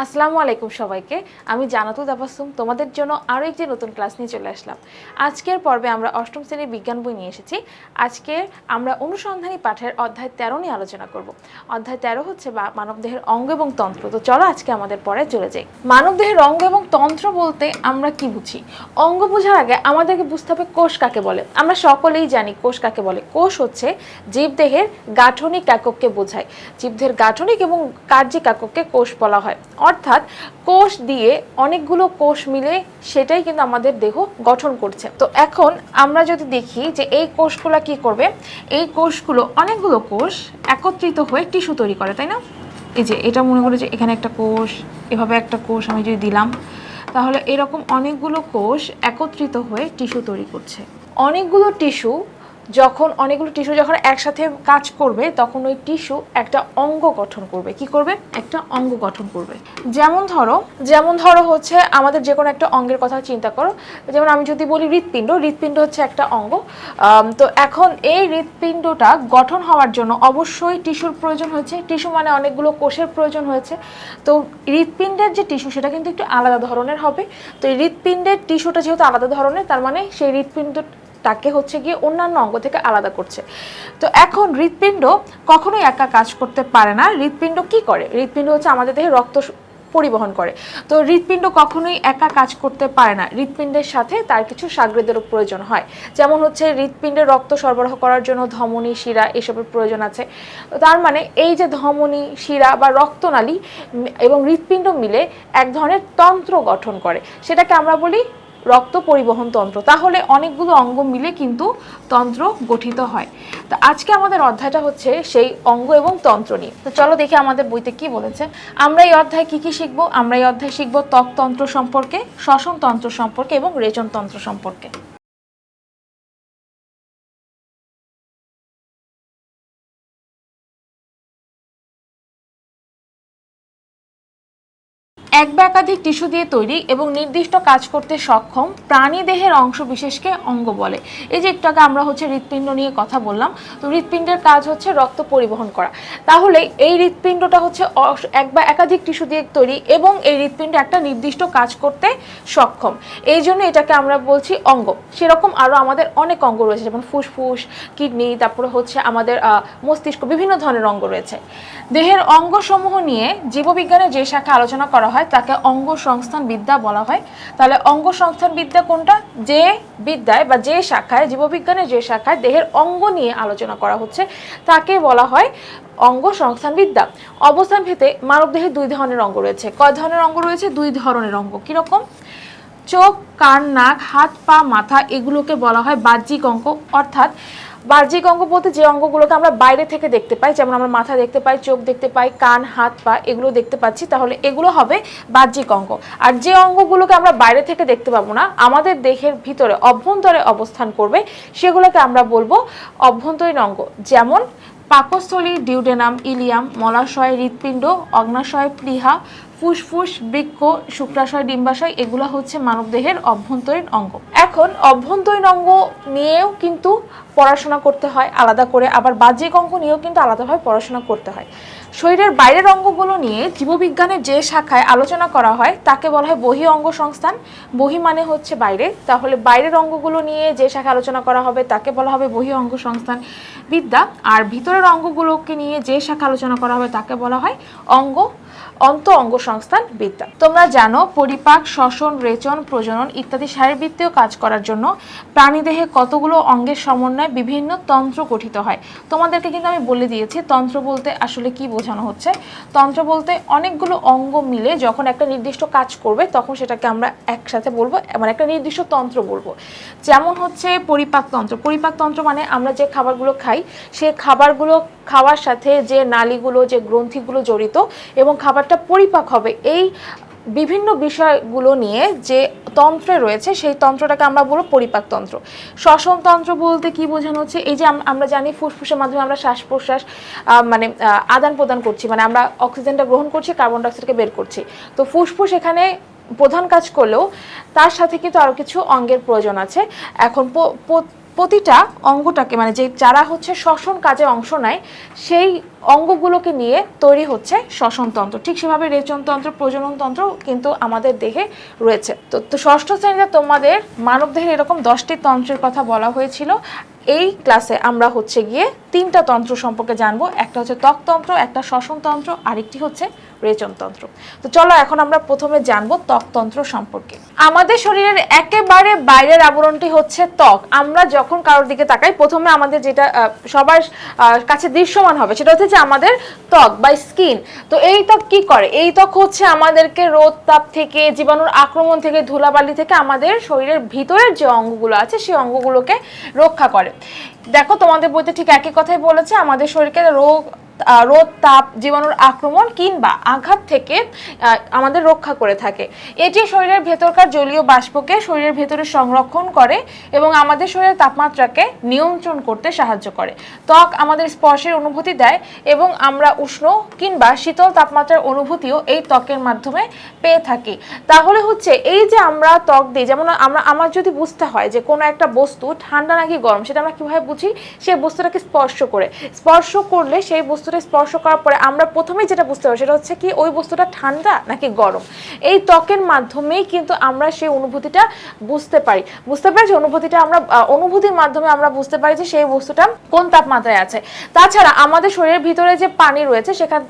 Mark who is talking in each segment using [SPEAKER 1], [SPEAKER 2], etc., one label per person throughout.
[SPEAKER 1] আসসালামু আলাইকুম সবাইকে। আমি জানাতুল তাবাসুম তোমাদের জন্য আরও একটি নতুন ক্লাস নিয়ে চলে আসলাম। আজকের পর্বে আমরা অষ্টম শ্রেণির বিজ্ঞান বই নিয়ে এসেছি। আজকে আমরা অনুসন্ধানী পাঠের অধ্যায় তেরো নিয়ে আলোচনা করব। অধ্যায় তেরো হচ্ছে মানবদেহের অঙ্গ এবং তন্ত্র। তো চলো আজকে আমাদের পরে চলে যাই। মানবদেহের অঙ্গ এবং তন্ত্র বলতে আমরা কি বুঝি? অঙ্গ বোঝার আগে আমাদেরকে বুঝতে হবে কোষ কাকে বলে। আমরা সকলেই জানি কোষ কাকে বলে। কোষ হচ্ছে জীবদেহের গাঠনিক একককে বোঝায়। জীবদেহের গাঠনিক এবং কার্যিক একককে কোষ বলা হয়। অর্থাৎ কোষ দিয়ে অনেকগুলো কোষ মিলে সেটাই কিন্তু আমাদের দেহ গঠন করছে। তো এখন আমরা যদি দেখি যে এই কোষগুলো কি করবে, এই কোষগুলো অনেকগুলো কোষ একত্রিত হয়ে টিস্যু তৈরি করে, তাই না? এই যে এটা মনে করে যে এখানে একটা কোষ, এভাবে একটা কোষ আমি যদি দিলাম, তাহলে এরকম অনেকগুলো কোষ একত্রিত হয়ে টিস্যু তৈরি করছে। অনেকগুলো টিস্যু যখন অনেকগুলো টিস্যু যখন একসাথে কাজ করবে, তখন ওই টিস্যু একটা অঙ্গ গঠন করবে। কি করবে? একটা অঙ্গ গঠন করবে। যেমন ধরো যেমন ধরো হচ্ছে আমাদের যে কোনো একটা অঙ্গের কথা চিন্তা করো। যেমন আমি যদি বলি হৃৎপিণ্ড হৃৎপিণ্ড হচ্ছে একটা অঙ্গ। তো এখন এই হৃৎপিণ্ডটা গঠন হওয়ার জন্য অবশ্যই টিস্যুর প্রয়োজন হয়েছে। টিস্যু মানে অনেকগুলো কোষের প্রয়োজন হয়েছে। তো হৃৎপিণ্ডের যে টিস্যু সেটা কিন্তু একটু আলাদা ধরনের হবে। তো হৃৎপিণ্ডের টিস্যুটা যেহেতু আলাদা ধরনের, তার মানে সেই হৃৎপিণ্ড তাকে হচ্ছে গিয়ে অন্যান্য অঙ্গ থেকে আলাদা করছে। তো এখন হৃৎপিণ্ড কখনোই একা কাজ করতে পারে না। হৃৎপিণ্ড কি করে? হৃৎপিণ্ড হচ্ছে আমাদের দেহে রক্ত পরিবহন করে। তো হৃৎপিণ্ড কখনোই একা কাজ করতে পারে না। হৃৎপিণ্ডের সাথে তার কিছু সাগ্রেদেরও প্রয়োজন হয়। যেমন হচ্ছে হৃৎপিণ্ডে রক্ত সরবরাহ করার জন্য ধমনী, শিরা এসবের প্রয়োজন আছে। তার মানে এই যে ধমনী, শিরা বা রক্তনালী এবং হৃৎপিণ্ড মিলে এক ধরনের তন্ত্র গঠন করে। সেটাকে আমরা বলি রক্ত পরিবহন তন্ত্র। তাহলে অনেকগুলো অঙ্গ মিলে কিন্তু তন্ত্র গঠিত হয়। তো আজকে আমাদের অধ্যায়টা হচ্ছে সেই অঙ্গ এবং তন্ত্র নিয়ে। তো চলো দেখি আমাদের বইতে কি বলেছে। আমরা এই অধ্যায় কি কি শিখব? আমরা এই অধ্যায় শিখব ত্বকতন্ত্র সম্পর্কে, শ্বসনতন্ত্র সম্পর্কে এবং রেচনতন্ত্র সম্পর্কে। এক বা একাধিক টিস্যু দিয়ে তৈরি এবং নির্দিষ্ট কাজ করতে সক্ষম প্রাণী দেহের অংশ বিশেষকে অঙ্গ বলে। এই যে একটু আগে আমরা হচ্ছে হৃৎপিণ্ড নিয়ে কথা বললাম, তো হৃৎপিণ্ডের কাজ হচ্ছে রক্ত পরিবহন করা। তাহলে এই হৃৎপিণ্ডটা হচ্ছে এক বা একাধিক টিস্যু দিয়ে তৈরি এবং এই হৃৎপিণ্ড একটা নির্দিষ্ট কাজ করতে সক্ষম। এই জন্য এটাকে আমরা বলছি অঙ্গ। সেরকম আরও আমাদের অনেক অঙ্গ রয়েছে, যেমন ফুসফুস, কিডনি, তারপরে হচ্ছে আমাদের মস্তিষ্ক, বিভিন্ন ধরনের অঙ্গ রয়েছে। দেহের অঙ্গসমূহ নিয়ে জীববিজ্ঞানের যে শাখা আলোচনা করা হয় তাকে অঙ্গ সংস্থান বিদ্যা বলা হয়। তাহলে অঙ্গ সংস্থান বিদ্যা কোনটা? যে বিদ্যায় বা যে শাখায়, জীববিজ্ঞানের যে শাখায় দেহের অঙ্গ নিয়ে আলোচনা করা হচ্ছে, তাকে বলা হয় অঙ্গ সংস্থান বিদ্যা। অবস্থান ভেদে মানবদেহে দুই ধরনের অঙ্গ রয়েছে। কয় ধরনের অঙ্গ রয়েছে? দুই ধরনের অঙ্গ। কীরকম? চোখ, কান, নাক, হাত, পা, মাথা, এগুলোকে বলা হয় বাহ্যিক অঙ্গ। অর্থাৎ বাহ্যিক অঙ্গ বলতে যে অঙ্গগুলোকে আমরা বাইরে থেকে দেখতে পাই, যেমন আমরা মাথা দেখতে পাই, চোখ দেখতে পাই, কান, হাত, পা, এগুলো দেখতে পাচ্ছি, তাহলে এগুলো হবে বাহ্যিক অঙ্গ। আর যে অঙ্গগুলোকে আমরা বাইরে থেকে দেখতে পাবো না, আমাদের দেহের ভিতরে অভ্যন্তরে অবস্থান করবে, সেগুলোকে আমরা বলব অভ্যন্তরীণ অঙ্গ। যেমন পাকস্থলী, ডিউডেনাম, ইলিয়াম, মলাশয়, হৃৎপিণ্ড, অগ্নাশয় প্লীহা ফুসফুস, বৃক্ক, শুক্রাশয়, ডিম্বাশয়, এগুলো হচ্ছে মানবদেহের অভ্যন্তরীণ অঙ্গ। এখন অভ্যন্তরীণ অঙ্গ নিয়েও কিন্তু পড়াশোনা করতে হয় আলাদা করে, আবার বাহ্যিক অঙ্গ নিয়েও কিন্তু আলাদাভাবে পড়াশোনা করতে হয়। শরীরের বাইরের অঙ্গগুলো নিয়ে জীববিজ্ঞানের যে শাখায় আলোচনা করা হয়, তাকে বলা হয় বহি অঙ্গ সংস্থান। বহি মানে হচ্ছে বাইরে। তাহলে বাইরের অঙ্গগুলো নিয়ে যে শাখা আলোচনা করা হবে, তাকে বলা হবে বহি অঙ্গ সংস্থান। বিদ্যা, আর ভিতরের অঙ্গগুলোকে নিয়ে যে শাখা আলোচনা করা হবে, তাকে বলা হয় অঙ্গ অন্ত অঙ্গ সংস্থান বিদ্যা। তোমরা জানো, পরিপাক, শ্বসন, রেচন, প্রজনন ইত্যাদি শারীরবৃত্তীয় কাজ করার জন্য প্রাণীদেহে কতগুলো অঙ্গের সমন্বয়ে বিভিন্ন তন্ত্র গঠিত হয়। তোমাদেরকে কিন্তু আমি বলে দিয়েছি, তন্ত্র বলতে আসলে কি বোঝানো হচ্ছে? তন্ত্র বলতে অনেকগুলো অঙ্গ মিলে যখন একটা নির্দিষ্ট কাজ করবে, তখন সেটাকে আমরা একসাথে বলব মানে একটা নির্দিষ্ট তন্ত্র বলব। যেমন হচ্ছে পরিপাকতন্ত্র পরিপাকতন্ত্র মানে আমরা যে খাবারগুলো খাই, সে খাবারগুলো খাওয়ার সাথে যে নালীগুলো, যে গ্রন্থিগুলো জড়িত এবং খাবারটা পরিপাক হবে। এই বিভিন্ন বিষয়গুলো নিয়ে যে তন্ত্রে রয়েছে, সেই তন্ত্রটাকে আমরা বলব পরিপাকতন্ত্র শ্বসন তন্ত্র বলতে কি বোঝানো হচ্ছে? এই যে আমরা জানি ফুসফুসের মাধ্যমে আমরা শ্বাস প্রশ্বাস মানে আদান প্রদান করছি মানে আমরা অক্সিজেনটা গ্রহণ করছি, কার্বন ডাইঅক্সাইডকে বের করছি। তো ফুসফুস এখানে প্রধান কাজ করলেও তার সাথে কিন্তু আরও কিছু অঙ্গের প্রয়োজন আছে। এখন প্রতিটা অঙ্গটাকে মানে যে যারা হচ্ছে শ্বসন কাজে অংশ নেয়, সেই অঙ্গগুলোকে নিয়ে তৈরি হচ্ছে শ্বসনতন্ত্র। ঠিক সেভাবে রেচনতন্ত্র, প্রজননতন্ত্র কিন্তু আমাদের দেহে রয়েছে। তো তো ষষ্ঠ শ্রেণীতে তোমাদের মানব দেহের এরকম দশটি তন্ত্রের কথা বলা হয়েছিল। এই ক্লাসে আমরা হচ্ছে গিয়ে তিনটা তন্ত্র সম্পর্কে জানব। একটা হচ্ছে ত্বকতন্ত্র, একটা শ্বসনতন্ত্র, আরেকটি হচ্ছে রেচনতন্ত্র তো চলো এখন আমরা প্রথমে জানব ত্বকতন্ত্র সম্পর্কে। আমাদের শরীরের একেবারে বাইরের আবরণটি হচ্ছে ত্বক। আমরা যখন কারোর দিকে তাকাই, প্রথমে আমাদের যেটা সবার কাছে দৃশ্যমান হবে সেটা হচ্ছে যে আমাদের ত্বক বা স্কিন। তো এই ত্বক কি করে? এই ত্বক হচ্ছে আমাদেরকে রোদ, তাপ থেকে, জীবাণুর আক্রমণ থেকে, ধুলাবালি থেকে আমাদের শরীরের ভিতরের যে অঙ্গগুলো আছে, সেই অঙ্গগুলোকে রক্ষা করে। দেখো, তোমাদের বইতে ঠিক একই কথাই বলেছে, আমাদের শরীরকে রোগ রোদ, তাপ, জীবাণুর আক্রমণ কিংবা আঘাত থেকে আমাদের রক্ষা করে থাকে। এটি শরীরের ভেতরকার জলীয় বাষ্পকে শরীরের ভেতরে সংরক্ষণ করে এবং আমাদের শরীরের তাপমাত্রাকে নিয়ন্ত্রণ করতে সাহায্য করে। ত্বক আমাদের স্পর্শের অনুভূতি দেয় এবং আমরা উষ্ণ কিংবা শীতল তাপমাত্রার অনুভূতিও এই ত্বকের মাধ্যমে পেয়ে থাকি। তাহলে হচ্ছে এই যে আমরা ত্বক দিই, যেমন আমরা, আমার যদি বুঝতে হয় যে কোনো একটা বস্তু ঠান্ডা নাকি গরম, সেটা আমরা কীভাবে বুঝি? সেই বস্তুটাকে স্পর্শ করে। স্পর্শ করলে সেই বস্তুটা স্পর্শ করার পরে আমরা প্রথমেই যেটা বুঝতে পারি সেটা হচ্ছে কি ওই বস্তুটা ঠান্ডা নাকি গরম? এই ত্বকের মাধ্যমেই কিন্তু আমরা সেই অনুভূতিটা বুঝতে পারি। বুঝতে পারি যে অনুভূতিটা আমরা অনুভূতির মাধ্যমে আমরা বুঝতে পারি যে সেই বস্তুটা কোন তাপমাত্রায় আছে। তাছাড়া আমাদের শরীরের ভিতরে যে পানি রয়েছে সেখান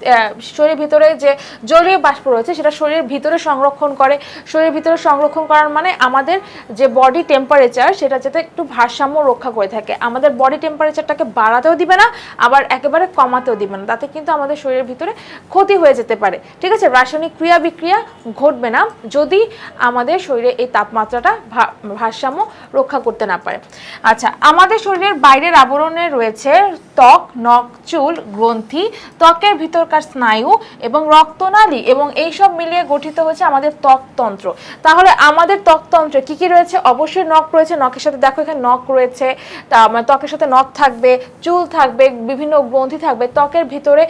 [SPEAKER 1] শরীরের ভিতরে যে জলীয় বাষ্প রয়েছে সেটা শরীরের ভিতরে সংরক্ষণ করে। শরীরের ভিতরে সংরক্ষণ করার মানে আমাদের যে বডি টেম্পারেচার সেটা যাতে একটু ভারসাম্য রক্ষা করে থাকে। আমাদের বডি টেম্পারেচারটাকে বাড়াতেও দিবে না, আবার একেবারে কমাতেও দিবে না তাতে কিন্তু আমাদের শরীরের ভিতরে ক্ষতি হয়ে যেতে পারে। ঠিক আছে? রাসায়নিক ক্রিয়া বিক্রিয়া ঘটবে না যদি আমাদের শরীরে এই তাপমাত্রাটা ভারসাম্য রক্ষা করতে না পারে। আচ্ছা আমাদের শরীরের বাইরের আবরণে রয়েছে ত্বক, নখ, চুল, গ্রন্থি, ত্বকের ভিতরকার স্নায়ু এবং রক্তনালী এবং এইসব মিলিয়ে গঠিত হয়েছে আমাদের ত্বকতন্ত্র। তাহলে আমাদের ত্বকতন্ত্রে কি কি রয়েছে? অবশ্যই নখ রয়েছে, নখের সাথে দেখো এখানে নখ রয়েছে, তা মানে ত্বকের সাথে নখ থাকবে, চুল থাকবে, বিভিন্ন গ্রন্থি থাকবে ত্বকের ভিতরে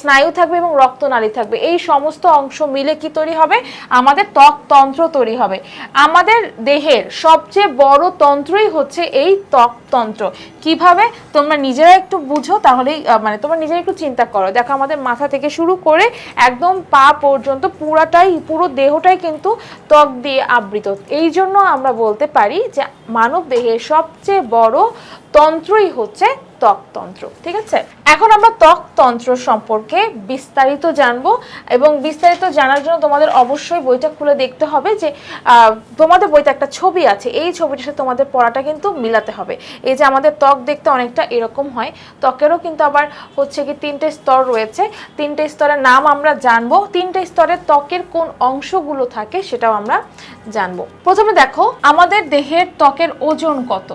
[SPEAKER 1] স্নায়ু থাকবে এবং রক্তনালী থাকবে। এই সমস্ত অংশ মিলে কি তৈরি হবে? আমাদের ত্বক তন্ত্র তৈরি হবে। আমাদের দেহের সবচেয়ে বড় তন্ত্রই হচ্ছে এই ত্বকতন্ত্র কীভাবে? তোমরা নিজেরা একটু বুঝো, তাহলেই মানে তোমরা নিজেরা একটু চিন্তা করো। দেখো, আমাদের মাথা থেকে শুরু করে একদম পা পর্যন্ত পুরাটাই, পুরো দেহটাই কিন্তু ত্বক দিয়ে আবৃত। এই জন্য আমরা বলতে পারি যে মানব দেহের সবচেয়ে বড় তন্ত্রই হচ্ছে ত্বকতন্ত্র ঠিক আছে? এখন আমরা ত্বকতন্ত্র সম্পর্কে বিস্তারিত জানব এবং বিস্তারিত জানার জন্য তোমাদের অবশ্যই বইটা খুলে দেখতে হবে যে তোমাদের বইতে একটা ছবি আছে। এই ছবিটার সাথে তোমাদের পড়াটা কিন্তু মিলাতে হবে। এই যে আমাদের ত্বক দেখতে অনেকটা এরকম হয়, ত্বকেরও কিন্তু আবার হচ্ছে কি তিনটে স্তর রয়েছে। তিনটে স্তরের নাম আমরা জানব। তিনটে স্তরের ত্বকের কোন অংশগুলো থাকে সেটাও আমরা জানব। প্রথমে দেখো, আমাদের দেহের ত্বকের ওজন কত?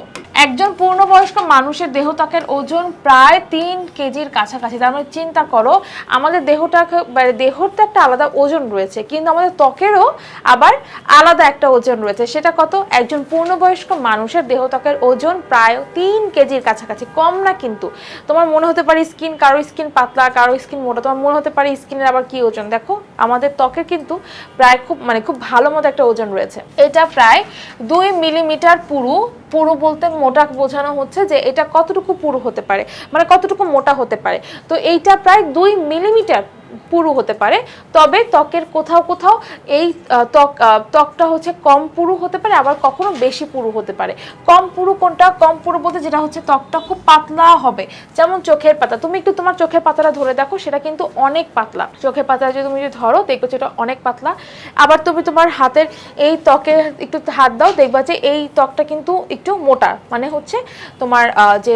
[SPEAKER 1] একজন পূর্ণবয়স্ক মানুষের দেহ ত্বকের ওজন প্রায় তিন কেজির কাছাকাছি। তার মানে চিন্তা করো, আমাদের দেহটাকে মানে দেহর তো একটা আলাদা ওজন রয়েছে, কিন্তু আমাদের ত্বকেরও আবার আলাদা একটা ওজন রয়েছে। সেটা কত? একজন পূর্ণবয়স্ক মানুষের দেহ ত্বকের ওজন প্রায় তিন কেজির কাছাকাছি, কম না কিন্তু। তোমার মনে হতে পারে স্কিন, কারও স্কিন পাতলা, কারও স্কিন মোটা, তোমার মনে হতে পারে স্কিনের আবার কি ওজন? দেখো, আমাদের ত্বকের কিন্তু প্রায় খুব মানে খুব ভালো মতো একটা ওজন রয়েছে। এটা প্রায় দুই মিলিমিটার পুরু পুরু বলতে মোটা বোঝানো হচ্ছে যে এটা কতটুকু পুরু হতে পারে। মানে কতটুকু মোটা হতে পারে। তো এইটা প্রায় দুই মিলিমিটার পুরু হতে পারে। তবে ত্বকের কোথাও কোথাও এই ত্বক ত্বকটা হচ্ছে কম পুরু হতে পারে, আবার কখনো বেশি পুরু হতে পারে। কম পুরু কোনটা? কম পুরু বলতে যেটা হচ্ছে ত্বকটা খুব পাতলা হবে। যেমন চোখের পাতা। তুমি একটু তোমার চোখের পাতাটা ধরে দেখো, সেটা কিন্তু অনেক পাতলা। চোখের পাতা যদি তুমি যদি ধরো, দেখবে এটা অনেক পাতলা। আবার তুমি তোমার হাতের এই ত্বকে একটু হাত দাও, দেখবা যে এই ত্বকটা কিন্তু একটু মোটা। মানে হচ্ছে তোমার যে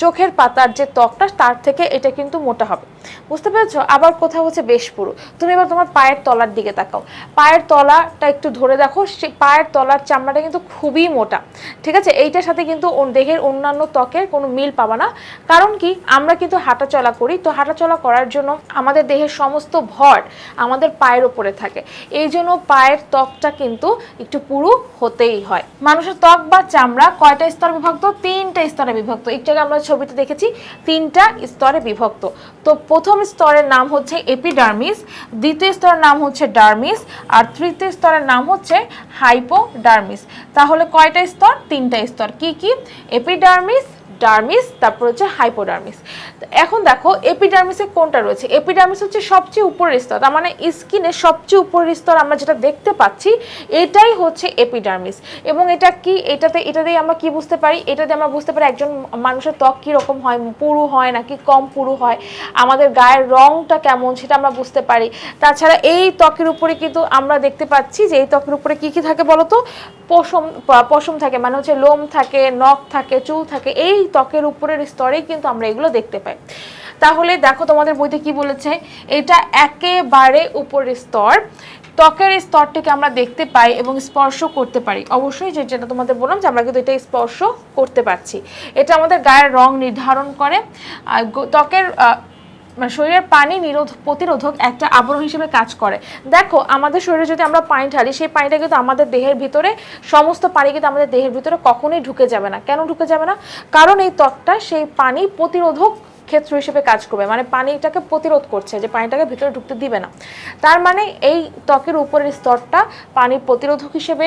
[SPEAKER 1] চোখের পাতার যে ত্বকটা তার থেকে এটা কিন্তু মোটা হবে। বুঝতে পেরেছ? আবার কোথাও হচ্ছে বেশ পুরু তুমি এবার তোমার পায়ের তলার দিকে তাকাও। পায়ের তলাটা একটু ধরে দেখো, সে পায়ের তলার চামড়াটা কিন্তু খুবই মোটা, ঠিক আছে? এইটার সাথে কিন্তু দেহের অন্যান্য ত্বকের কোনো মিল পাবা না। কারণ কি? আমরা কিন্তু হাঁটাচলা করি, তো হাঁটাচলা করার জন্য আমাদের দেহের সমস্ত ভর আমাদের পায়ের ওপরে থাকে। এই জন্য পায়ের ত্বকটা কিন্তু একটু পুরু হতেই হয়। মানুষের ত্বক বা চামড়া কয়টা স্তরে বিভক্ত? তিনটা স্তরে বিভক্ত। একটু আগে আমরা ছবিতে দেখেছি, তিনটা স্তরে বিভক্ত। তো প্রথম স্তরের নাম হচ্ছে এপিডার্মিস দ্বিতীয় স্তরের নাম হচ্ছে ডার্মিস আর তৃতীয় স্তরের নাম হচ্ছে হাইপোডার্মিস তাহলে কয়টা স্তর? তিনটা স্তর। কি কি? এপিডার্মিস ডার্মিস তারপর হচ্ছে হাইপোডার্মিস এখন দেখো এপিডার্মিসে কোনটা রয়েছে? এপিডার্মিস হচ্ছে সবচেয়ে উপরের স্তর, তার মানে স্কিনের সবচেয়ে উপরের স্তর আমরা যেটা দেখতে পাচ্ছি, এটাই হচ্ছে এপিডার্মিস এবং এটা কি, এটাতে, এটাতেই আমরা কি বুঝতে পারি? এটাতে আমরা বুঝতে পারি একজন মানুষের ত্বক কীরকম হয়, পুরু হয় নাকি কম পুরু হয়, আমাদের গায়ের রংটা কেমন সেটা আমরা বুঝতে পারি। তাছাড়া এই ত্বকের উপরে কিন্তু আমরা দেখতে পাচ্ছি যে এই ত্বকের উপরে কি কি থাকে বলতো? পশম পশম থাকে মানে হচ্ছে লোম থাকে, নখ থাকে, চুল থাকে, এই ত্বকের উপরের স্তরেই কিন্তু আমরা এগুলো দেখতে পাই। তাহলে দেখো তোমাদের বইতে কি বলেছে? এটা একেবারে উপরের স্তর। ত্বকের স্তরটিকে আমরা দেখতে পাই এবং স্পর্শ করতে পারি। অবশ্যই যে যেটা তোমাদের বললাম যে আমরা কিন্তু এটা স্পর্শ করতে পারছি। এটা আমাদের গায়ের রং নির্ধারণ করে। ত্বকের শরীরের পানি নিরোধ, প্রতিরোধক একটা আবরণ হিসেবে কাজ করে। দেখো, আমাদের শরীরে যদি আমরা পানি ঢালি, সেই পানিটা কিন্তু আমাদের দেহের ভিতরে, সমস্ত পানি কিন্তু আমাদের দেহের ভিতরে কখনোই ঢুকে যাবে না। কেন ঢুকে যাবে না? কারণ এই ত্বকটা সেই পানি প্রতিরোধক ক্ষেত্র হিসেবে কাজ করবে। মানে পানিটাকে প্রতিরোধ করছে, যে পানিটাকে ভিতরে ঢুকতে দিবে না। তার মানে এই ত্বকের উপরের স্তরটা পানি প্রতিরোধক হিসেবে,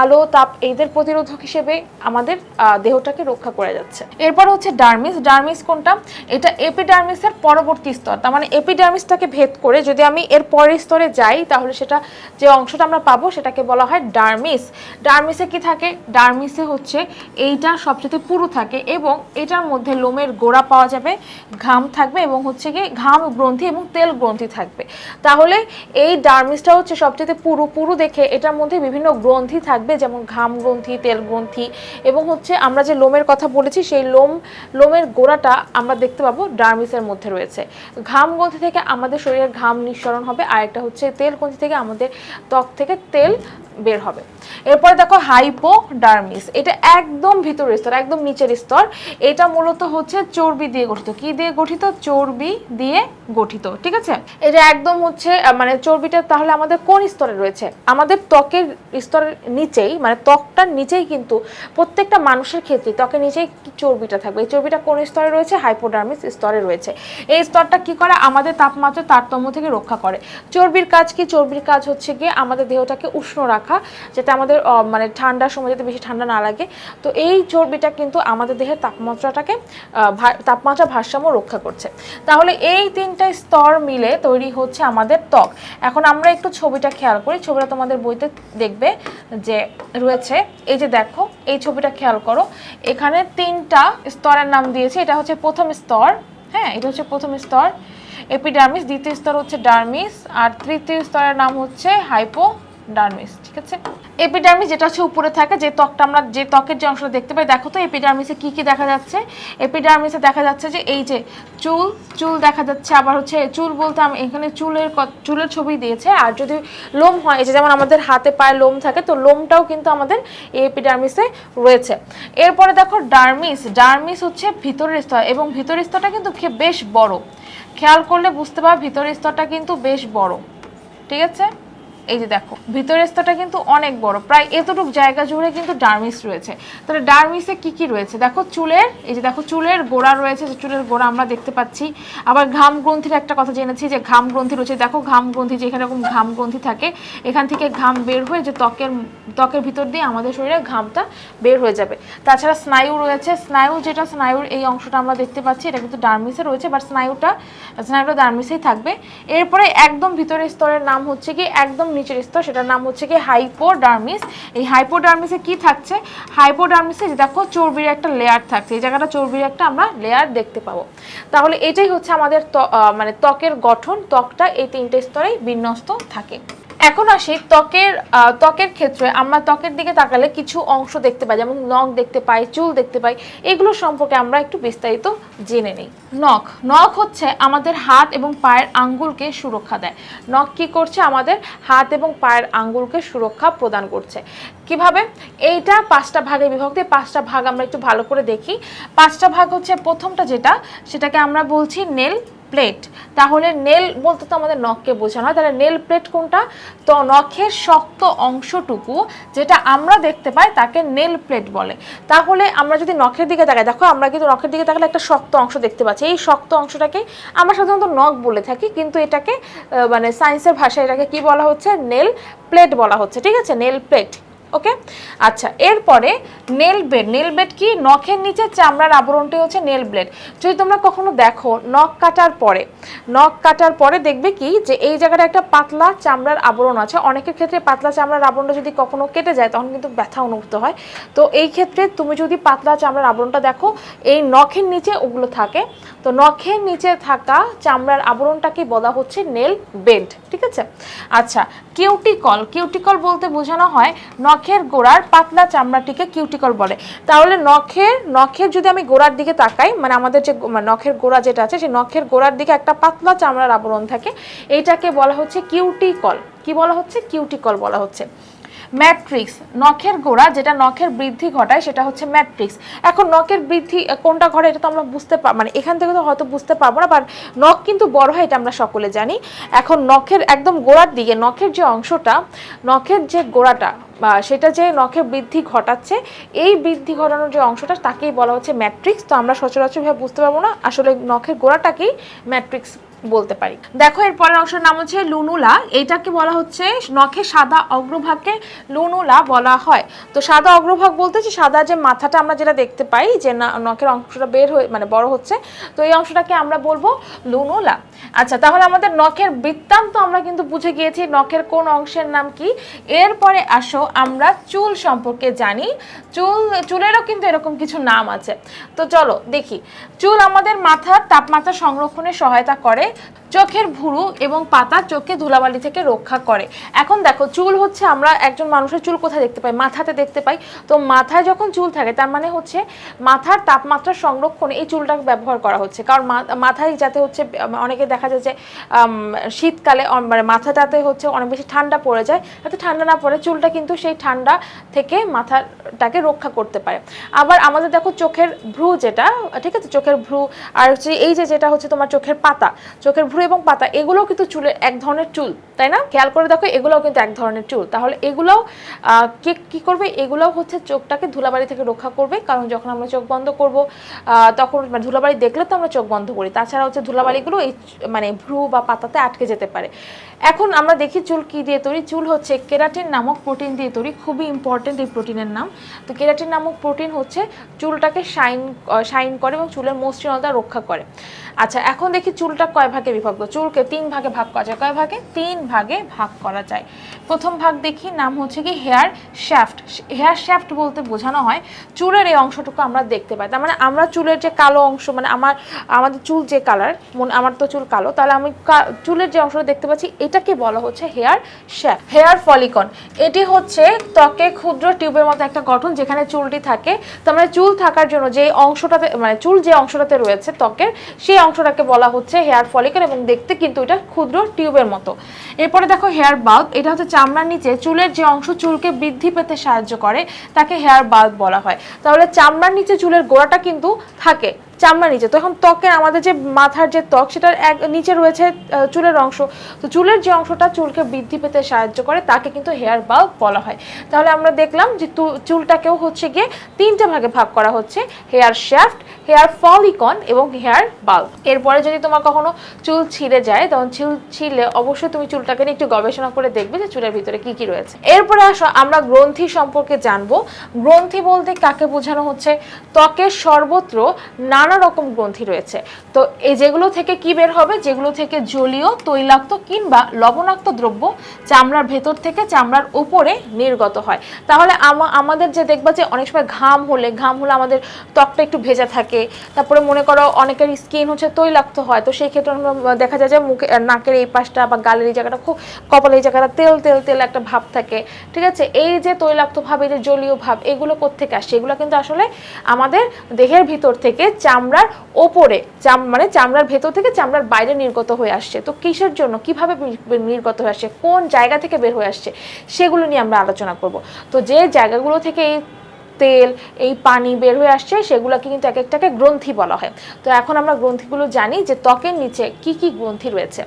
[SPEAKER 1] আলো, তাপ এদের প্রতিরোধক হিসেবে আমাদের দেহটাকে রক্ষা করে যাচ্ছে। এরপর হচ্ছে ডার্মিস। ডার্মিস কোনটা? এটা এপিডার্মিসের পরবর্তী স্তর। তার মানে এপিডার্মিসটাকে ভেদ করে যদি আমি এর পরের স্তরে যাই, তাহলে সেটা যে অংশটা আমরা পাবো, সেটাকে বলা হয় ডার্মিস। ডার্মিসে কি থাকে? ডার্মিসে হচ্ছে এইটা সবচেয়ে পুরু থাকে এবং এটার মধ্যে লোমের গোড়া পাওয়া যাবে। ঘাম থাকবে এবং হচ্ছে কি ঘাম গ্রন্থি এবং তেল গ্রন্থি থাকবে। তাহলে এই ডার্মিসটা হচ্ছে সবচেয়ে পুরু পুরু দেখে এটার মধ্যে বিভিন্ন গ্রন্থি থাকবে, যেমন ঘাম গ্রন্থি, তেল গ্রন্থি এবং হচ্ছে আমরা যে লোমের কথা বলেছি, সেই লোম, লোমের গোড়াটা আমরা দেখতে পাবো ডার্মিসের মধ্যে রয়েছে। ঘাম গ্রন্থি থেকে আমাদের শরীরের ঘাম নিঃসরণ হবে আর একটা হচ্ছে তেল গ্রন্থি থেকে আমাদের ত্বক থেকে তেল বের হবে। এরপরে দেখো হাইপোডার্মিস এটা একদম ভিতরের স্তর, একদম নিচের স্তর। এটা মূলত হচ্ছে চর্বি দিয়ে গঠিত। কি দিয়ে গঠিত? চর্বি দিয়ে গঠিত, ঠিক আছে? এটা একদম হচ্ছে মানে চর্বিটা তাহলে আমাদের কোন স্তরে রয়েছে? আমাদের ত্বকের স্তরের নিচেই মানে ত্বকটার নিচেই কিন্তু প্রত্যেকটা মানুষের ক্ষেত্রে ত্বকের নিচেই চর্বিটা থাকবে? এই চর্বিটা কোন স্তরে রয়েছে? হাইপোডার্মিস স্তরে রয়েছে। এই স্তরটা কি করে? আমাদের তাপমাত্রা, তারতম্য থেকে রক্ষা করে। চর্বির কাজ কি? চর্বির কাজ হচ্ছে গিয়ে আমাদের দেহটাকে উষ্ণ রাখা। যাতে আমাদের মানে ঠান্ডার সময় যাতে বেশি ঠান্ডা না লাগে। তো এই চর্বিটা কিন্তু আমাদের দেহের তাপমাত্রাটাকে তাপমাত্রা ভারসাম্য রক্ষা করছে। তাহলে এই তিনটা স্তর মিলে তৈরি হচ্ছে আমাদের ত্বক। এখন আমরা একটু ছবিটা খেয়াল করি। ছবিটা তোমাদের বইতে দেখবে যে রয়েছে। এই যে দেখো, এই ছবিটা খেয়াল করো। এখানে তিনটা স্তরের নাম দিয়েছে। এটা হচ্ছে প্রথম স্তর হ্যাঁ এটা হচ্ছে প্রথম স্তর। এপিডার্মিস, দ্বিতীয় স্তর হচ্ছে ডার্মিস, আর তৃতীয় স্তরের নাম হচ্ছে হাইপো ডার্মিস, ঠিক আছে? এপিডার্মিস যেটা হচ্ছে উপরে থাকে, যে ত্বকটা আমরা, যে ত্বকের যে অংশটা দেখতে পাই, দেখো তো এপিডার্মিসে কি কি দেখা যাচ্ছে? এপিডার্মিসে দেখা যাচ্ছে যে এই যে চুল চুল দেখা যাচ্ছে আবার হচ্ছে, চুল বলতে আমি এখানে চুলের চুলের ছবি দিয়েছে। আর যদি লোম হয়, এই যে যেমন আমাদের হাতে পায়ে লোম থাকে, তো লোমটাও কিন্তু আমাদের এপিডার্মিসে রয়েছে। এরপরে দেখো ডার্মিস ডার্মিস হচ্ছে ভিতরের স্তর, এবং ভিতরের স্তরটা কিন্তু বেশ বড়। খেয়াল করলে বুঝতে পারবে, ভিতরের স্তরটা কিন্তু বেশ বড়। ঠিক আছে? এই যে দেখো, ভিতরের স্তরটা কিন্তু অনেক বড়। প্রায় এতটুকু জায়গা জুড়ে কিন্তু ডার্মিস রয়েছে। তাহলে ডার্মিসে কি কি রয়েছে? দেখো চুলের, এই যে দেখো চুলের গোড়া রয়েছে, যে চুলের গোড়া আমরা দেখতে পাচ্ছি। আবার ঘাম গ্রন্থির একটা কথা জেনেছি, যে ঘাম গ্রন্থি রয়েছে। দেখো ঘাম গ্রন্থি যেখানে এরকম ঘাম গ্রন্থি থাকে, এখান থেকে ঘাম বের হয়ে যে ত্বকের ত্বকের ভিতর দিয়ে আমাদের শরীরে ঘামটা বের হয়ে যাবে। তাছাড়া স্নায়ু রয়েছে। স্নায়ু যেটা, স্নায়ুর এই অংশটা আমরা দেখতে পাচ্ছি, এটা কিন্তু ডার্মিসে রয়েছে বাট স্নায়ুটা স্নায়ুটা ডার্মিসেই থাকবে। এরপরে একদম ভিতরের স্তরের নাম হচ্ছে কি, একদম নিচের স্তর, সেটার নাম হচ্ছে কি হাইপোডার্মিস এই হাইপোডার্মিসে কি থাকছে? হাইপোডার্মিসে দেখো চর্বির একটা লেয়ার থাকছে, এই জায়গাটা চর্বির একটা আমরা লেয়ার দেখতে পাবো। তাহলে এটাই হচ্ছে আমাদের মানে ত্বকের গঠন, ত্বকটা এই তিনটে স্তরেই বিন্যস্ত থাকে। এখন আসি ত্বকের ত্বকের ক্ষেত্রে। আমরা ত্বকের দিকে তাকালে কিছু অংশ দেখতে পাই, যেমন নখ দেখতে পাই, চুল দেখতে পাই। এগুলো সম্পর্কে আমরা একটু বিস্তারিত জেনে নিই। নখ। নখ হচ্ছে আমাদের হাত এবং পায়ের আঙ্গুলকে সুরক্ষা দেয়। নখ কি করছে? আমাদের হাত এবং পায়ের আঙ্গুলকে সুরক্ষা প্রদান করছে। কীভাবে? এইটা পাঁচটা ভাগে বিভক্ত। পাঁচটা ভাগ আমরা একটু ভালো করে দেখি। পাঁচটা ভাগ হচ্ছে প্রথমটা যেটা, সেটাকে আমরা বলছি নেল প্লেট তাহলে নেল বলতে তো আমাদের নখকে বোঝানো হয়। তাহলে নেল প্লেট কোনটা? তো নখের শক্ত অংশটুকু যেটা আমরা দেখতে পাই তাকে নেল প্লেট বলে। তাহলে আমরা যদি নখের দিকে তাকাই, দেখো আমরা কিন্তু নখের দিকে তাকালে একটা শক্ত অংশ দেখতে পাচ্ছি। এই শক্ত অংশটাকে আমরা সাধারণত নখ বলে থাকি, কিন্তু এটাকে মানে সায়েন্সের ভাষায় এটাকে কি বলা হচ্ছে? নেল প্লেট বলা হচ্ছে। ঠিক আছে? Nail plate okay? আচ্ছা এরপরে নেল বেড নেল বেড কি? নখের নিচে চামড়ার আবরণটি হচ্ছে নেল ব্লেড যদি তোমরা কখনো দেখো, নখ কাটার পরে, নখ কাটার পরে দেখবে কি? যে এই জায়গাটা একটা পাতলা চামড়ার আবরণ আছে। অনেকের ক্ষেত্রে পাতলা চামড়ার আবরণটা যদি কখনো কেটে যায়, তখন কিন্তু ব্যথা অনুভূত হয়। তো এই ক্ষেত্রে তুমি যদি পাতলা চামড়ার আবরণটা দেখো, এই নখের নিচে ওগুলো থাকে। তো নখের নিচে থাকা চামড়ার আবরণটাকে বলা হচ্ছে নেল বেল্ট ঠিক আছে? আচ্ছা কিউটিকল কিউটিকল বলতে বোঝানো হয় নখের গোড়ার পাতলা চামড়াটিকে কিউটিকল বলে। তাহলে নখের নখের যদি আমি গোড়ার দিকে তাকাই মানে আমাদের যে মানে নখের গোড়া যেটা আছে, সেই নখের গোড়ার দিকে একটা পাতলা চামড়ার আবরণ থাকে এইটাকে বলা হচ্ছে কিউটিকল কি বলা হচ্ছে? কিউটিকল বলা হচ্ছে। ম্যাট্রিক্স, নখের গোড়া যেটা নখের বৃদ্ধি ঘটায় সেটা হচ্ছে ম্যাট্রিক্স। এখন নখের বৃদ্ধি কোনটা ঘটে এটা তো আমরা বুঝতে পার মানে এখান থেকে তো হয়তো বুঝতে পারব না বাট নখ কিন্তু বড় হয়, এটা আমরা সকলে জানি। এখন নখের একদম গোড়ার দিকে, নখের যে অংশটা, নখের যে গোড়াটা, বা সেটা যে নখের বৃদ্ধি ঘটাচ্ছে, এই বৃদ্ধি ঘটানোর যে অংশটা, তাকেই বলা হচ্ছে ম্যাট্রিক্স। তো আমরা সচরাচরভাবে বুঝতে পারব না, আসলে নখের গোড়াটাকেই ম্যাট্রিক্স বলতে পারি। দেখো, এর পরের অংশের নাম হচ্ছে লুনুলা। এইটাকে বলা হচ্ছে নখে সাদা অগ্রভাগকে লুনুলা বলা হয়। তো সাদা অগ্রভাগ বলতে যে সাদা যে মাথাটা আমরা যেটা দেখতে পাই, যে নখের অংশটা বের হয়ে মানে বড় হচ্ছে। তো এই অংশটাকে আমরা বলব লুনুলা। আচ্ছা তাহলে আমাদের নখের বৃত্তান্ত আমরা কিন্তু বুঝে গিয়েছি নখের কোন অংশের নাম কি। এরপরে আসো, আমরা চুল সম্পর্কে জানি। চুল, চুলেরও কিন্তু এরকম কিছু নাম আছে। তো চলো দেখি। চুল আমাদের মাথার তাপমাত্রা সংরক্ষণে সহায়তা করে। করে চোখের ভুরু এবং পাতা চোখকে ধুলাবালি থেকে রক্ষা করে। এখন দেখো, চুল হচ্ছে আমরা একজন মানুষের চুল কোথায় দেখতে পাই? মাথাতে দেখতে পাই। তো মাথায় যখন চুল থাকে, তার মানে হচ্ছে মাথার তাপমাত্রা সংরক্ষণে এই চুলটা ব্যবহার করা হচ্ছে। কারণ মাথায় যাতে হচ্ছে, অনেকে দেখা যায় যে শীতকালে মানে মাথাটাতে হচ্ছে অনেক বেশি ঠান্ডা পড়ে যায়। যাতে ঠান্ডা না পড়ে, চুলটা কিন্তু সেই ঠান্ডা থেকে মাথাটাকে রক্ষা করতে পারে। আবার আমাদের দেখো চোখের ভ্রু যেটা, ঠিক আছে? চোখের ভ্রু, আর হচ্ছে এই যে যেটা হচ্ছে তোমার চোখের পাতা, চোখের এবং পাতা, এগুলোও কিন্তু চুলের এক ধরনের চুল, তাই না? খেয়াল করে দেখো, এগুলোও কিন্তু এক ধরনের চুল। তাহলে এগুলোও কে কী করবে? এগুলোও হচ্ছে চোখটাকে ধুলাবাড়ি থেকে রক্ষা করবে, কারণ যখন আমরা চোখ বন্ধ করব তখন মানে ধুলাবাড়ি দেখলে তো আমরা চোখ বন্ধ করি। তাছাড়া হচ্ছে ধুলাবাড়িগুলো এই মানে ভ্রু বা পাতাতে আটকে যেতে পারে। এখন আমরা দেখি চুল কি দিয়ে তৈরি। চুল হচ্ছে কেরাটিন নামক প্রোটিন দিয়ে তৈরি, খুবই ইম্পর্টেন্ট এই প্রোটিনের নাম। তো কেরাটিন নামক প্রোটিন হচ্ছে চুলটাকে শাইন শাইন করে এবং চুলের মসৃণতা রক্ষা করে। আচ্ছা এখন দেখি চুলটা কয় ভাগে বিভক্ত? চুলকে তিন ভাগে ভাগ করা যায়। কয় ভাগে? তিন ভাগে ভাগ করা যায়। প্রথম ভাগ দেখি, নাম হচ্ছে কি হেয়ার শ্যাফট। হেয়ার শ্যাফট বলতে বোঝানো হয় চুলের এই অংশটুকু আমরা দেখতে পাই। তার মানে আমরা চুলের যে কালো অংশ মানে আমার, আমাদের চুল যে কালার আমার তো চুল কালো, তাহলে আমি চুলের যে অংশটা দেখতে পাচ্ছি, এটাকে বলা হচ্ছে হেয়ার শ্যাফট, হেয়ার ফলিকন। এটি হচ্ছে ত্বকে ক্ষুদ্র টিউবের মতো একটা গঠন যেখানে চুলটি থাকে। তার মানে চুল থাকার জন্য যে অংশটাতে মানে চুল যে অংশটাতে রয়েছে ত্বকের, সেই অংশটাকে বলা হচ্ছে হেয়ার ফলিকল এবং দেখতে কিন্তু এটা ক্ষুদ্র টিউবের মতো। এরপরে দেখো হেয়ার বাল্ব, এটা হচ্ছে চামড়ার নিচে, চুলের যে অংশ চুলকে বৃদ্ধি পেতে সাহায্য করে, তাকে হেয়ার বাল্ব বলা হয়। তাহলে চামড়ার নিচে চুলের গোড়াটা কিন্তু থাকে। চামড়ার নিচে। তো এখন ত্বকের আমাদের যে মাথার যে ত্বক, সেটার এক নিচে রয়েছে চুলের অংশ। তো চুলের যে অংশটা চুলকে বৃদ্ধি পেতে সাহায্য করে, তাকে কিন্তু হেয়ার বাল্ব বলা হয়। তাহলে আমরা দেখলাম যে চুলটাকেও হচ্ছে গিয়ে তিনটে ভাগে ভাগ করা হচ্ছে, হেয়ার শ্যাফট, হেয়ার ফলিকন এবং হেয়ার বাল্ব। এরপরে যদি তোমার কখনো চুল ছিঁড়ে যায়, তখন চুল ছিঁড়লে অবশ্যই তুমি চুলটাকে নিয়ে একটু গবেষণা করে দেখবে যে চুলের ভিতরে কি কি রয়েছে। এরপরে আসো, আমরা গ্রন্থি সম্পর্কে জানব। গ্রন্থি বলতে কাকে বোঝানো হচ্ছে? ত্বকের সর্বত্র নানা রকম গ্রন্থি রয়েছে। তো এই যেগুলো থেকে কি বের হবে? যেগুলো থেকে জলীয়, তৈলাক্ত কিংবা লবণাক্ত দ্রব্য চামড়ার ভেতর থেকে চামড়ার উপরে নির্গত হয়। তাহলে আমাদের যে দেখবা যে অনেক সময় ঘাম হলে ঘাম হলে আমাদের ত্বকটা একটু ভেজা থাকে। তারপরে মনে করো অনেকের স্কিন হচ্ছে তৈলাক্ত হয়, তো সেই ক্ষেত্রে দেখা যায় যে মুখে নাকের এই পাশটা বা গালের এই জায়গাটা খুব কপালের এই জায়গাটা তেল তেল তেল একটা ভাব থাকে। ঠিক আছে? এই যে তৈলাক্ত ভাব, এই যে জলীয় ভাব, এগুলো কোত্থেকে আসে? এগুলো কিন্তু আসলে আমাদের দেহের ভিতর থেকে চামড়ার ওপরে, চাম মানে চামড়ার ভেতর থেকে চামড়ার বাইরে নির্গত হয়ে আসছে। তো কিসের জন্য? কীভাবে নির্গত হয়ে আসছে? কোন জায়গা থেকে বের হয়ে আসছে? সেগুলো নিয়ে আমরা আলোচনা করব। তো যে জায়গাগুলো থেকে এই তেল, এই পানি বের হয়ে আসছে, সেগুলোকে কিন্তু এক একটাকে গ্রন্থি বলা হয়। তো এখন আমরা গ্রন্থিগুলো জানি যে ত্বকের নিচে কি কি গ্রন্থি রয়েছে।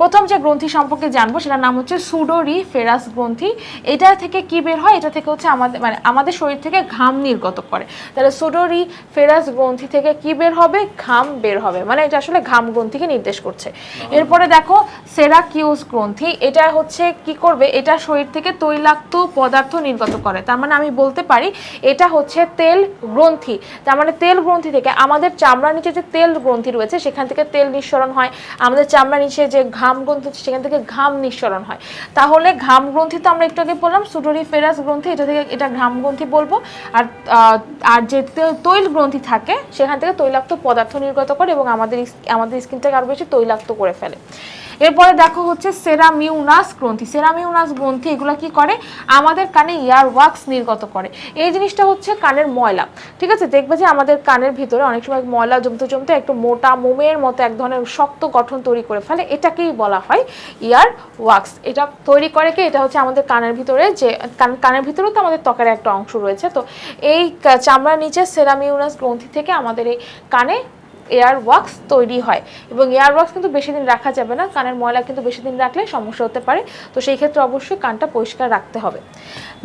[SPEAKER 1] প্রথম যে গ্রন্থি সম্পর্কে জানব, সেটার নাম হচ্ছে সুডোরি ফেরাস গ্রন্থি। এটা থেকে কি বের হয়? এটা থেকে হচ্ছে আমাদের মানে আমাদের শরীর থেকে ঘাম নির্গত করে। তাহলে সুডোরি ফেরাস গ্রন্থি থেকে কি বের হবে? ঘাম বের হবে। মানে এটা আসলে ঘাম গ্রন্থিকে নির্দেশ করছে। এরপরে দেখো সেরাকিউস গ্রন্থি। এটা হচ্ছে কি করবে? এটা শরীর থেকে তৈলাক্ত পদার্থ নির্গত করে। তার মানে আমি বলতে পারি এটা হচ্ছে তেল গ্রন্থি। তার মানে তেল গ্রন্থি থেকে আমাদের চামড়ার নিচে যে তেল গ্রন্থি রয়েছে, সেখান থেকে তেল নিঃসরণ হয়। আমাদের চামড়ার নিচে যে ঘাম গ্রন্থি সেখান থেকে ঘাম নিঃসরণ হয়। তাহলে ঘাম গ্রন্থি তো আমরা একটু আগে বললাম সুডোরি ফেরাস গ্রন্থি, এটা থেকে এটা ঘাম গ্রন্থি বলব। আর আর যে তৈল গ্রন্থি থাকে, সেখান থেকে তৈলাক্ত পদার্থ নির্গত করে এবং আমাদের আমাদের স্কিনটাকে আরও বেশি তৈলাক্ত করে ফেলে। এরপরে দেখো হচ্ছে সেরামিউনাস গ্রন্থি। সেরামিউনাস গ্রন্থি, এগুলো কি করে? আমাদের কানে ইয়ার ওয়াক্স নির্গত করে। এই জিনিসটা হচ্ছে কানের ময়লা। ঠিক আছে? দেখবে যে আমাদের কানের ভিতরে অনেক সময় ময়লা জমতে জমতে একটু মোটা মোমের মতো এক ধরনের শক্ত গঠন তৈরি করে ফেলে। এটাকেই বলা হয় ইয়ার ওয়াক্স এটা তৈরি করে কি? এটা হচ্ছে আমাদের কানের ভিতরে যে, কান- কানের ভিতরেও তো আমাদের ত্বকের একটা অংশ রয়েছে। তো এই চামড়ার নিচে সেরামিউনাস গ্রন্থি থেকে আমাদের এই কানে এয়ার ওয়াক্স তৈরি হয়। এবং এয়ার ওয়াক্স কিন্তু বেশি দিন রাখা যাবে না, কানের ময়লা কিন্তু বেশি দিন রাখলে সমস্যা হতে পারে। তো সেই ক্ষেত্রে অবশ্যই কানটা পরিষ্কার রাখতে হবে।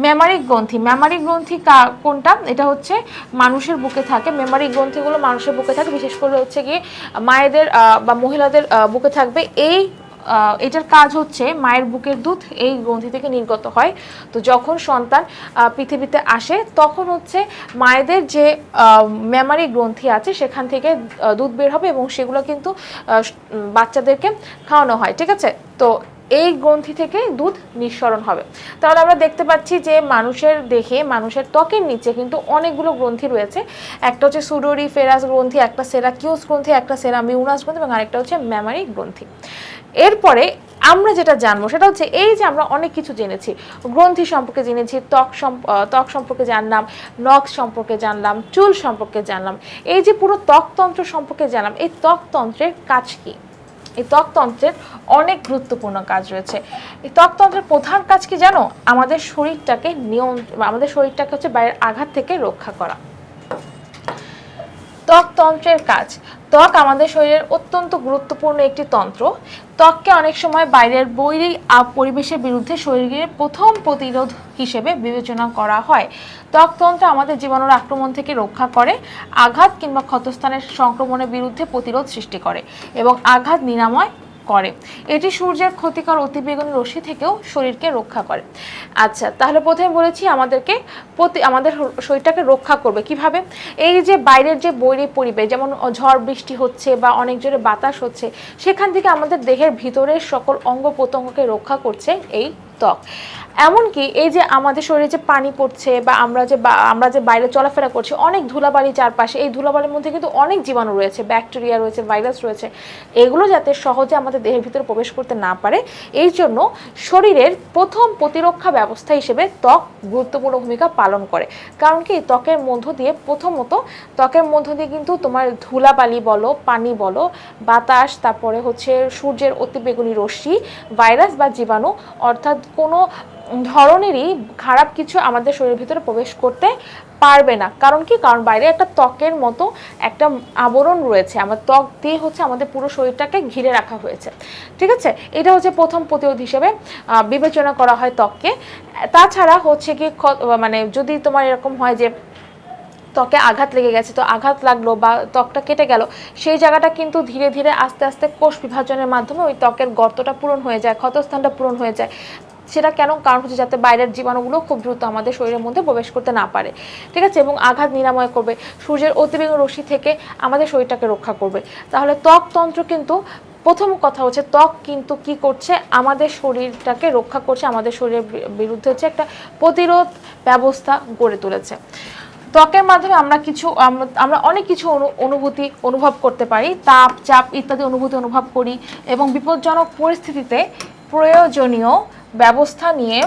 [SPEAKER 1] মেমারিক গ্রন্থি মেমারিক গ্রন্থি কোনটা? এটা হচ্ছে মানুষের বুকে থাকে। মেমারিক গ্রন্থিগুলো মানুষের বুকে থাকে। বিশেষ করে হচ্ছে গিয়ে মায়েদের বা মহিলাদের বুকে থাকবে এই এটার কাজ হচ্ছে মায়ের বুকের দুধ এই গ্রন্থি থেকে নির্গত হয়। তো যখন সন্তান পৃথিবীতে আসে, তখন হচ্ছে মায়েদের যে মেমারি গ্রন্থি আছে, সেখান থেকে দুধ বের হবে এবং সেগুলো কিন্তু বাচ্চাদেরকে খাওয়ানো হয়, ঠিক আছে? তো এই গ্রন্থি থেকে দুধ নিঃসরণ হবে। তাহলে আমরা দেখতে পাচ্ছি যে মানুষের দেহে, মানুষের ত্বকের নিচে কিন্তু অনেকগুলো গ্রন্থি রয়েছে। একটা হচ্ছে সুডোরি, ফেরাস গ্রন্থি, একটা সেরা সেরাকিউস গ্রন্থি, একটা সেরামিউনাস গ্রন্থি এবং আরেকটা হচ্ছে মেমারি গ্রন্থি। এরপরে আমরা যেটা জানব সেটা হচ্ছে এই যে আমরা অনেক কিছু জেনেছি। গ্রন্থি সম্পর্কে জেনেছি, ত্বক ত্বক সম্পর্কে জানলাম, নখ সম্পর্কে জানলাম, চুল সম্পর্কে জানলাম। এই যে পুরো ত্বকতন্ত্র সম্পর্কে জানলাম, এই ত্বকতন্ত্রের কাজ কি? এই ত্বকতন্ত্রের অনেক গুরুত্বপূর্ণ কাজ রয়েছে। এই ত্বকতন্ত্রের প্রধান কাজ কি জানো? আমাদের শরীরটাকে নিয়ন্ত্রণ আমাদের শরীরটাকে হচ্ছে বাইরের আঘাত থেকে রক্ষা করা। ত্বকতন্ত্রের কাজ। ত্বক আমাদের শরীরের অত্যন্ত গুরুত্বপূর্ণ একটি তন্ত্র। ত্বককে অনেক সময় বাইরের বৈরী পরিবেশের বিরুদ্ধে শরীরের প্রথম প্রতিরোধ হিসেবে বিবেচনা করা হয়। ত্বকতন্ত্র আমাদের জীবাণুর আক্রমণ থেকে রক্ষা করে, আঘাত কিংবা ক্ষতস্থানের সংক্রমণের বিরুদ্ধে প্রতিরোধ সৃষ্টি করে এবং আঘাত নিরাময় করে। এটি সূর্যের ক্ষতিকর অতিবেগুনি রশ্মি থেকেও শরীরকে রক্ষা করে। আচ্ছা তাহলে প্রথমে বলেছি আমাদেরকে প্রতি আমাদের শরীরটাকে রক্ষা করবে কীভাবে? এই যে বাইরের যে বৈরী পরিবেশ, যেমন ঝড় বৃষ্টি হচ্ছে বা অনেক জোরে বাতাস হচ্ছে, সেখান থেকে আমাদের দেহের ভিতরের সকল অঙ্গ প্রত্যঙ্গকে রক্ষা করছে এই ত্বক। এমনকি এই যে আমাদের শরীরে যে পানি পড়ছে বা আমরা যে আমরা যে বাইরে চলাফেরা করছি, অনেক ধুলাবালি চারপাশে, এই ধুলাবালির মধ্যে কিন্তু অনেক জীবাণু রয়েছে, ব্যাকটেরিয়া রয়েছে, ভাইরাস রয়েছে। এগুলো যাতে সহজে আমাদের দেহের ভিতরে প্রবেশ করতে না পারে, এই জন্য শরীরের প্রথম প্রতিরক্ষা ব্যবস্থা হিসেবে ত্বক গুরুত্বপূর্ণ ভূমিকা পালন করে। কারণ কি, ত্বকের মধ্য দিয়ে প্রথমত, ত্বকের মধ্য দিয়ে কিন্তু তোমার ধুলাবালি বলো, পানি বলো, বাতাস, তারপরে হচ্ছে সূর্যের অতিবেগুনি রশ্মি, ভাইরাস বা জীবাণু, অর্থাৎ কোনো ধরনেরই খারাপ কিছু আমাদের শরীরের ভিতরে প্রবেশ করতে পারবে না। কারণ কি? কারণ বাইরে একটা ত্বকের মতো একটা আবরণ রয়েছে। আমার ত্বক দিয়ে হচ্ছে আমাদের পুরো শরীরটাকে ঘিরে রাখা হয়েছে। ঠিক আছে? এটা হচ্ছে প্রথম প্রতিরোধ হিসেবে বিবেচনা করা হয় ত্বককে। তাছাড়া হচ্ছে কি মানে যদি তোমার এরকম হয় যে ত্বকে আঘাত লেগে গেছে, তো আঘাত লাগল বা ত্বকটা কেটে গেল, সেই জায়গাটা কিন্তু ধীরে ধীরে আস্তে আস্তে কোষ বিভাজনের মাধ্যমে ওই ত্বকের গর্তটা পূরণ হয়ে যায়, ক্ষতস্থানটা পূরণ হয়ে যায়। সেটা কেন? কারণ হচ্ছে যাতে বাইরের জীবাণুগুলো খুব দ্রুত আমাদের শরীরের মধ্যে প্রবেশ করতে না পারে। ঠিক আছে? এবং আঘাত নিরাময় করবে। সূর্যের অতিবেগুনি রশ্মি থেকে আমাদের শরীরটাকে রক্ষা করবে। তাহলে ত্বকতন্ত্র কিন্তু, প্রথম কথা হচ্ছে ত্বক কিন্তু কি করছে? আমাদের শরীরটাকে রক্ষা করছে, আমাদের শরীরের বিরুদ্ধে হচ্ছে একটা প্রতিরোধ ব্যবস্থা গড়ে তুলেছে। ত্বকের মাধ্যমে আমরা কিছু আমরা অনেক কিছু অনু- অনুভূতি অনুভব করতে পারি। তাপ, চাপ ইত্যাদি অনুভূতি অনুভব করি এবং বিপজ্জনক পরিস্থিতিতে প্রয়োজনীয় ব্যবস্থা নিয়ে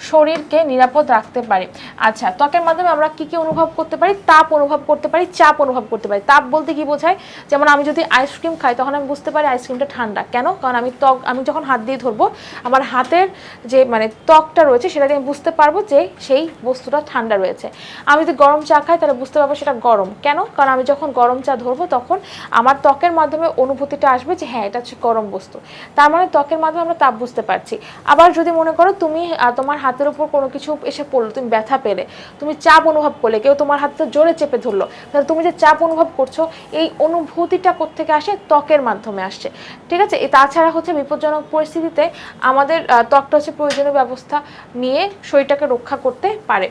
[SPEAKER 1] শরীরকে নিরাপদ রাখতে পারি। আচ্ছা ত্বকের মাধ্যমে আমরা কি কি অনুভব করতে পারি? তাপ অনুভব করতে পারি, চাপ অনুভব করতে পারি। তাপ বলতে কি বোঝায়? যেমন আমি যদি আইসক্রিম খাই, তখন আমি বুঝতে পারি আইসক্রিমটা ঠান্ডা। কেন? কারণ আমি ত্বক, আমি যখন হাত দিয়ে ধরবো, আমার হাতের যে মানে ত্বকটা রয়েছে সেটা দিয়ে আমি বুঝতে পারব যে, সেই বস্তুটা ঠান্ডা রয়েছে। আমি যদি গরম চা খাই, তাহলে বুঝতে পারব সেটা গরম। কেন? কারণ আমি যখন গরম চা ধরবো, তখন আমার ত্বকের মাধ্যমে অনুভূতিটা আসবে যে হ্যাঁ এটা হচ্ছে গরম বস্তু। তার মানে ত্বকের মাধ্যমে আমরা তাপ বুঝতে পারছি। আবার যদি মনে করো তুমি তোমার হাতের উপর কোনো কিছু এসে পড়ল, তুমি ব্যথা পেলে। তুমি চাপ অনুভব করলে, কেউ তোমার হাতটা জোরে চেপে ধরলো। তাহলে তুমি যে চাপ অনুভব করছ, এই অনুভূতিটা কোত্থেকে আসে? ত্বকের মাধ্যমে আসছে। ঠিক আছে? তাছাড়া হচ্ছে বিপজ্জনক পরিস্থিতিতে আমাদের ত্বকটা হচ্ছে প্রয়োজনীয় ব্যবস্থা নিয়ে শরীরটাকে রক্ষা করতে পারে।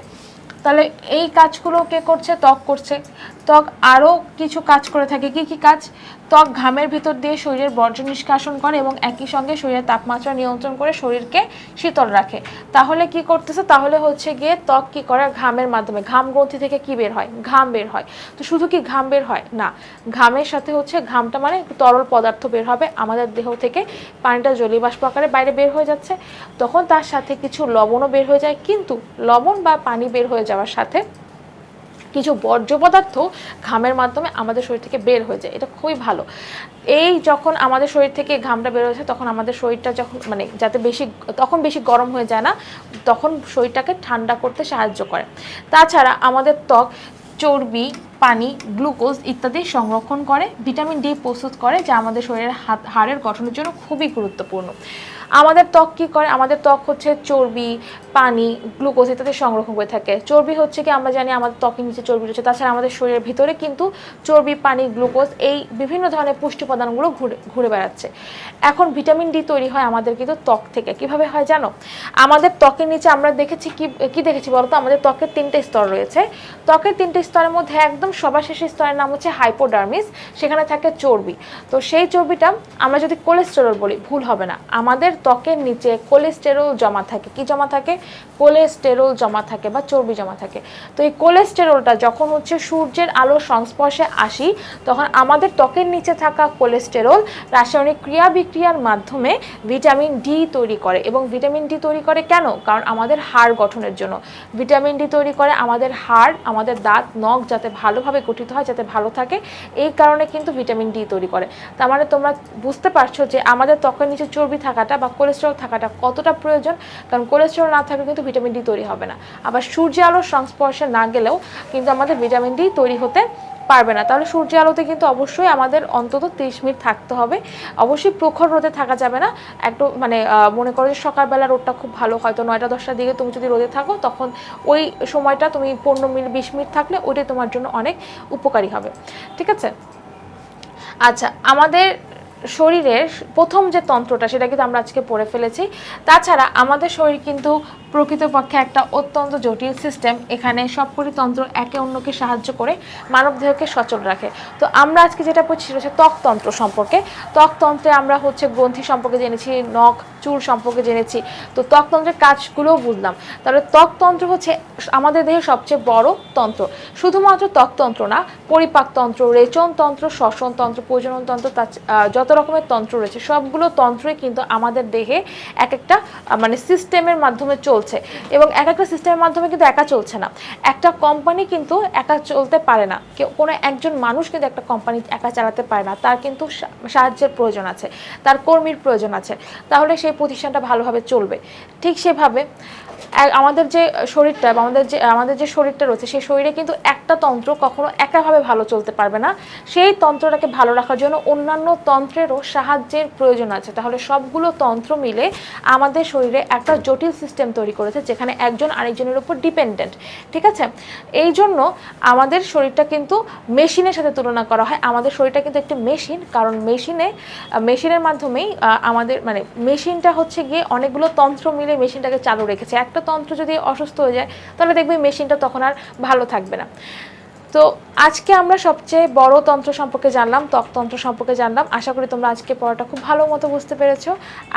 [SPEAKER 1] তাহলে এই কাজগুলো কে করছে? ত্বক করছে। ত্বক আরও কিছু কাজ করে থাকে। কি কি কাজ? ত্বক ঘামের ভিতর দিয়ে শরীরের বর্জ্য নিষ্কাশন করে এবং একই সঙ্গে শরীরের তাপমাত্রা নিয়ন্ত্রণ করে শরীরকে শীতল রাখে। তাহলে কি করতেছে? তাহলে হচ্ছে গিয়ে ত্বক কি করে? ঘামের মাধ্যমে। ঘাম গ্রন্থি থেকে কি বের হয়? ঘাম বের হয়। তো শুধু কি ঘাম বের হয়? না। ঘামের সাথে হচ্ছে ঘামটা মানে তরল পদার্থ বের হবে। আমাদের দেহ থেকে পানিটা জলীয় বাষ্প আকারে বাইরে বের হয়ে যাচ্ছে। তখন তার সাথে কিছু লবণও বের হয়ে যায়। কিন্তু লবণ বা পানি বের হয়ে যাওয়ার সাথে কিছু বর্জ্য পদার্থ ঘামের মাধ্যমে আমাদের শরীর থেকে বের হয়ে যায়। এটা খুবই ভালো। এই যখন আমাদের শরীর থেকে ঘামটা বের হয়েছে, তখন আমাদের শরীরটা যখন মানে যাতে বেশি, তখন বেশি গরম হয়ে যায় না, তখন শরীরটাকে ঠান্ডা করতে সাহায্য করে। তাছাড়া আমাদের ত্বক, চর্বি, পানি, গ্লুকোজ ইত্যাদি সংরক্ষণ করে, ভিটামিন ডি প্রস্তুত করে, যা আমাদের শরীরের হাত, হাড়ের গঠনের জন্য খুবই গুরুত্বপূর্ণ। আমাদের ত্বক কী করে? আমাদের ত্বক হচ্ছে চর্বি, পানি, গ্লুকোজ ইত্যাদি সংরক্ষণ করে থাকে। চর্বি হচ্ছে কি আমরা জানি আমাদের ত্বকের নিচে চর্বি রয়েছে, তাছাড়া আমাদের শরীরের ভিতরে কিন্তু চর্বি, পানি, গ্লুকোজ এই বিভিন্ন ধরনের পুষ্টি উপাদানগুলো ঘুরে ঘুরে বেড়াচ্ছে। এখন ভিটামিন ডি তৈরি হয় আমাদের কিন্তু ত্বক থেকে। কীভাবে হয় জানো? আমাদের ত্বকের নিচে আমরা দেখেছি কি কি দেখেছি বলতো? আমাদের ত্বকের তিনটে স্তর রয়েছে। ত্বকের তিনটে স্তরের মধ্যে একদম সবার শেষের স্তরের নাম হচ্ছে হাইপোডার্মিস, সেখানে থাকে চর্বি। তো সেই চর্বিটা আমরা যদি কোলেস্টেরল বলি, ভুল হবে না। আমাদের ত্বকের নিচে কোলেস্টেরল জমা থাকে। কি জমা থাকে? কোলেস্টেরল জমা থাকে বা চর্বি জমা থাকে। তো এই কোলেস্টেরলটা যখন হচ্ছে সূর্যের আলোর সংস্পর্শে আসি, তখন আমাদের ত্বকের নিচে থাকা কোলেস্টেরল রাসায়নিক ক্রিয়া বিক্রিয়ার মাধ্যমে ভিটামিন ডি তৈরি করে। এবং ভিটামিন ডি তৈরি করে কেন? কারণ আমাদের হাড় গঠনের জন্য। ভিটামিন ডি তৈরি করে আমাদের হাড়, আমাদের দাঁত, নখ যাতে ভালোভাবে গঠিত হয়, যাতে ভালো থাকে, এই কারণে কিন্তু ভিটামিন ডি তৈরি করে। তার মানে তোমরা বুঝতে পারছ যে আমাদের ত্বকের নিচে চর্বি থাকাটা কোলেস্টেরল থাকাটা কতটা প্রয়োজন? কারণ কোলেস্টেরল না থাকলে কিন্তু ভিটামিন ডি তৈরি হবে না। আবার সূর্য আলোর সংস্পর্শে না গেলেও কিন্তু আমাদের ভিটামিন ডি তৈরি হতে পারবে না। তাহলে সূর্য আলোতে কিন্তু অবশ্যই আমাদের অন্তত তিরিশ মিনিট থাকতে হবে। অবশ্যই প্রখর রোদে থাকা যাবে না। একটু মানে মনে করো যে সকালবেলা রোদটা খুব ভালো, হয়তো নয়টা দশটার দিকে তুমি যদি রোদে থাকো, তখন ওই সময়টা তুমি পনেরো মিনিট, বিশ মিনিট থাকলে ওইটাই তোমার জন্য অনেক উপকারী হবে। ঠিক আছে? আচ্ছা আমাদের শরীরের প্রথম যে তন্ত্রটা সেটা কিন্তু আমরা আজকে পড়ে ফেলেছি। তাছাড়া আমাদের শরীর কিন্তু প্রকৃতপক্ষে একটা অত্যন্ত জটিল সিস্টেম এখানে সবকটি তন্ত্র একে অন্যকে সাহায্য করে মানব দেহকে সচল রাখে। তো আমরা আজকে যেটা পড়ছি সেটা হচ্ছে ত্বকতন্ত্র সম্পর্কে। ত্বকতন্ত্রে আমরা হচ্ছে গ্রন্থি সম্পর্কে জেনেছি নখ চুল সম্পর্কে জেনেছি। তো ত্বকতন্ত্রের কাজগুলোও বুঝলাম। তাহলে ত্বকতন্ত্র হচ্ছে আমাদের দেহের সবচেয়ে বড় তন্ত্র। শুধুমাত্র ত্বকতন্ত্র না পরিপাকতন্ত্র রেচনতন্ত্র শ্বসনতন্ত্র প্রজননতন্ত্র তার আহ, যত রকমের তন্ত্র রয়েছে। সবগুলো তন্ত্রই কিন্তু আমাদের দেহে এক একটা মানে সিস্টেমের মাধ্যমে চলছে এবং এক একটা সিস্টেমের মাধ্যমে কিন্তু একা চলছে না। একটা কোম্পানি কিন্তু একা চলতে পারে না। কোনো একজন মানুষ কিন্তু একটা কোম্পানি একা চালাতে পারে না। তার কিন্তু সাহায্যের প্রয়োজন আছে, তার কর্মীর প্রয়োজন আছে। তাহলে সেই প্রতিষ্ঠানটা ভালোভাবে চলবে। ঠিক সেভাবে আমাদের যে শরীরটা বা আমাদের যে আমাদের যে শরীরটা রয়েছে, সেই শরীরে কিন্তু একটা তন্ত্র কখনো একাভাবে ভালো চলতে পারবে না। সেই তন্ত্রটাকে ভালো রাখার জন্য অন্যান্য তন্ত্রেরও সাহায্যের প্রয়োজন আছে। তাহলে সবগুলো তন্ত্র মিলে আমাদের শরীরে একটা জটিল সিস্টেম তৈরি করেছে, যেখানে একজন আরেকজনের উপর ডিপেন্ডেন্ট ঠিক আছে? এই জন্য আমাদের শরীরটা কিন্তু মেশিনের সাথে তুলনা করা হয়। আমাদের শরীরটা কিন্তু একটি মেশিন কারণ মেশিনে মেশিনের মাধ্যমেই আমাদের মানে মেশিনটা হচ্ছে গিয়ে অনেকগুলো তন্ত্র মিলে মেশিনটাকে চালু রেখেছে। একটা তন্ত্র যদি অসুস্থ হয়ে যায়, তাহলে দেখবে মেশিনটা তখন আর ভালো থাকবে না। তো আজকে আমরা সবচেয়ে বড় তন্ত্র সম্পর্কে জানলাম ত্বকতন্ত্র সম্পর্কে জানলাম। আশা করি তোমরা আজকে পড়াটা খুব ভালো মতো বুঝতে পেরেছ।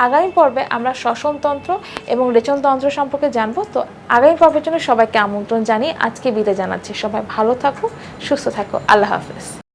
[SPEAKER 1] আগামী পর্বে আমরা শ্বসনতন্ত্র এবং রেচনতন্ত্র সম্পর্কে জানব। তো আগামী পর্বের জন্য সবাইকে আমন্ত্রণ জানিয়ে আজকে বিদায় জানাচ্ছি। সবাই ভালো থাকো, সুস্থ থাকো। আল্লাহ হাফেজ।